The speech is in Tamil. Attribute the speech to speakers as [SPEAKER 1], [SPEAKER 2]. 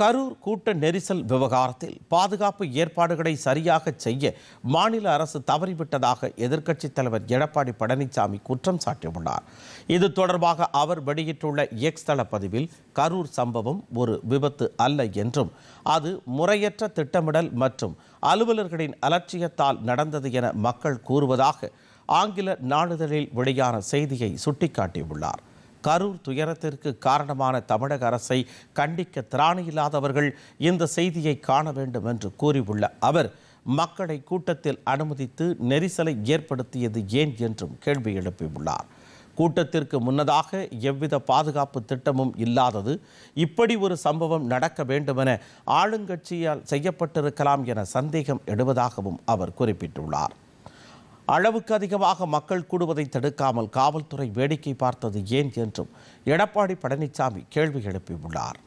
[SPEAKER 1] கரூர் கூட்ட நெரிசல் விவகாரத்தில் பாதுகாப்பு ஏற்பாடுகளை சரியாக செய்ய மாநில அரசு தவறிவிட்டதாக எதிர்க்கட்சித் தலைவர் எடப்பாடி பழனிசாமி குற்றம் சாட்டியுள்ளார். இது தொடர்பாக அவர் வெளியிட்டுள்ள எக்ஸ் தள பதிவில் கரூர் சம்பவம் ஒரு விபத்து அல்ல என்றும் அது முறையற்ற திட்டமிடல் மற்றும் அலுவலர்களின் அலட்சியத்தால் நடந்தது என மக்கள் கூறுவதாக ஆங்கில நாளிதழில் வெளியான செய்தியை சுட்டிக்காட்டியுள்ளார். கரூர் துயரத்திற்கு காரணமான தமிழக அரசை கண்டிக்க திராணியில்லாதவர்கள் இந்த செய்தியை காண வேண்டும் என்று கூறியுள்ள அவர் மக்களை கூட்டத்தில் அனுமதித்து நெரிசலை ஏற்படுத்தியது ஏன் என்றும் கேள்வி எழுப்பியுள்ளார். கூட்டத்திற்கு முன்னதாக எவ்வித பாதுகாப்பு திட்டமும் இல்லாதது இப்படி ஒரு சம்பவம் நடக்க வேண்டுமென ஆளுங்கட்சியால் செய்யப்பட்டிருக்கலாம் என சந்தேகம் எழுவதாகவும் அவர் குறிப்பிட்டுள்ளார். அளவுக்கு அதிகமாக மக்கள் கூடுவதை தடுக்காமல் காவல்துறை வேடிக்கை பார்த்தது ஏன் என்றும் எடப்பாடி பழனிசாமி கேள்வி எழுப்பியுள்ளார்.